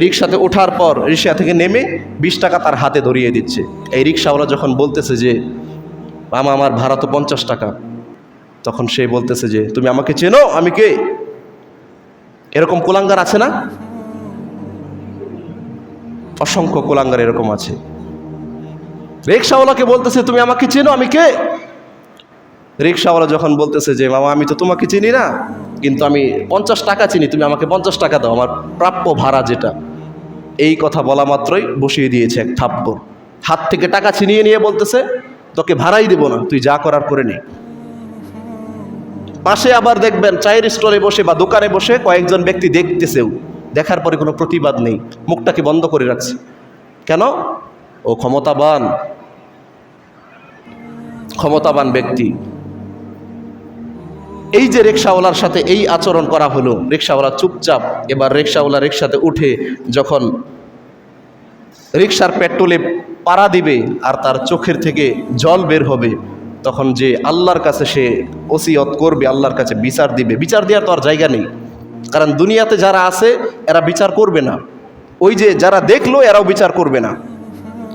রিক্সাতে ওঠার পর রিক্সা থেকে নেমে বিশ টাকা তার হাতে ধরিয়ে দিচ্ছে। এই রিক্সাওয়ালা যখন বলতেছে যে, মামা, আমার ভাড়া তো পঞ্চাশ টাকা। তখন সে বলতেছে যে, তুমি আমাকে চেনো? আমি কে? এরকম কোলাঙ্গার আছে না? অসংখ্য কোলাঙ্গার এরকম আছে। রিক্সাওয়ালাকে বলতেছে, তুমি আমাকে চেনো? আমি কে? রিক্সাওয়ালা যখন বলতেছে যে, মামা, আমি তো তোমাকে চিনি না, কিন্তু আমি পঞ্চাশ টাকা চিনি, তুমি আমাকে পঞ্চাশ টাকা দাও, আমার প্রাপ্য ভাড়া যেটা। এই কথা বলা মাত্রই বসিয়ে দিয়েছে এক থাপ্পড়। হাত থেকে টাকা ছিনিয়ে নিয়ে বলতেছে, তোকে ভাড়াই দেবো না, তুই যা করার করে নে। পাশে আবার দেখবেন চায়ের স্টলে বসে বা দোকানে বসে কয়েকজন ব্যক্তি দেখতেছেও, দেখার পরে কোনো প্রতিবাদ নেই মুখটাকে বন্ধ করে রাখছে। কেন? ও ক্ষমতাবান। ক্ষমতাবান ব্যক্তি। এই যে রিক্সাওয়ালার সাথে এই আচরণ করা হলো, রিক্সাওয়ালা চুপচাপ এবার রিক্সাওয়ালা রিক্সাতে উঠে যখন রিক্সার পেট্রোলে পাড়া দিবে আর তার চোখের থেকে জল বের হবে, তখন যে আল্লাহর কাছে সে ওসিয়ত করবে, আল্লাহর কাছে বিচার দিবে, বিচার দেওয়ার তো আর জায়গা নেই। কারণ দুনিয়াতে যারা আছে, এরা বিচার করবে না। ওই যে যারা দেখল, এরাও বিচার করবে না।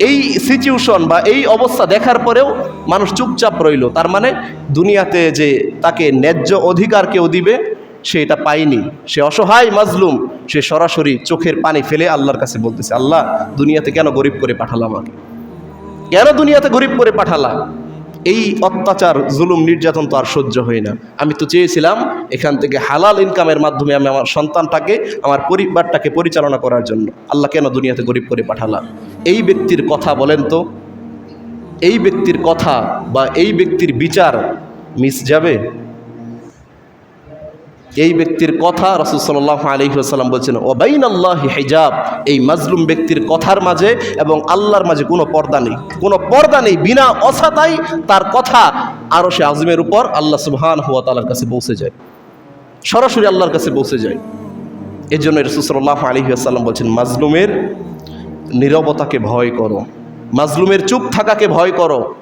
এই সিচুয়েশন বা এই অবস্থা দেখার পরেও মানুষ চুপচাপ রইল। তার মানে দুনিয়াতে যে তাকে ন্যায্য অধিকার কেউ দিবে, সে এটা পায়নি। সে অসহায় মাজলুম, সে সরাসরি চোখের পানি ফেলে আল্লাহর কাছে বলতেছে, আল্লাহ, দুনিয়াতে কেন গরিব করে পাঠালাম আমাকে? কেন দুনিয়াতে গরিব করে পাঠালা? এই অত্যাচার, জুলুম, নির্যাতন তো আর সহ্য হয় না। আমি তো চেয়েছিলাম এখান থেকে হালাল ইনকামের মাধ্যমে আমি আমার সন্তানটাকে, আমার পরিবারটাকে পরিচালনা করার জন্য। আল্লাহ কেন দুনিয়াতে গরিব করে পাঠালাম? এই ব্যক্তির কথা বলেন তো। এই ব্যক্তির কথা বা এই ব্যক্তির বিচার মিস যাবে? এই ব্যক্তির কথা রসুল সাল্লাহ আলহিহাসাল্লাম বলছেন ওবাইন আল্লাহ হিজাব। এই মাজলুম ব্যক্তির কথার মাঝে এবং আল্লাহর মাঝে কোনো পর্দা নেই। কোনো পর্দা নেই, বিনা অসাতাই তার কথা আরও সে আজমের উপর আল্লাহ সুবহান হুয়া তালার কাছে পৌঁছে যায়। সরাসরি আল্লাহর কাছে পৌঁছে যায়। এর জন্য রসুল সাল্লাহ আলহিহাসাল্লাম বলছেন, মাজলুমের নীরবতাকে ভয় করো। মাজলুমের চুপ থাকাকে ভয় করো।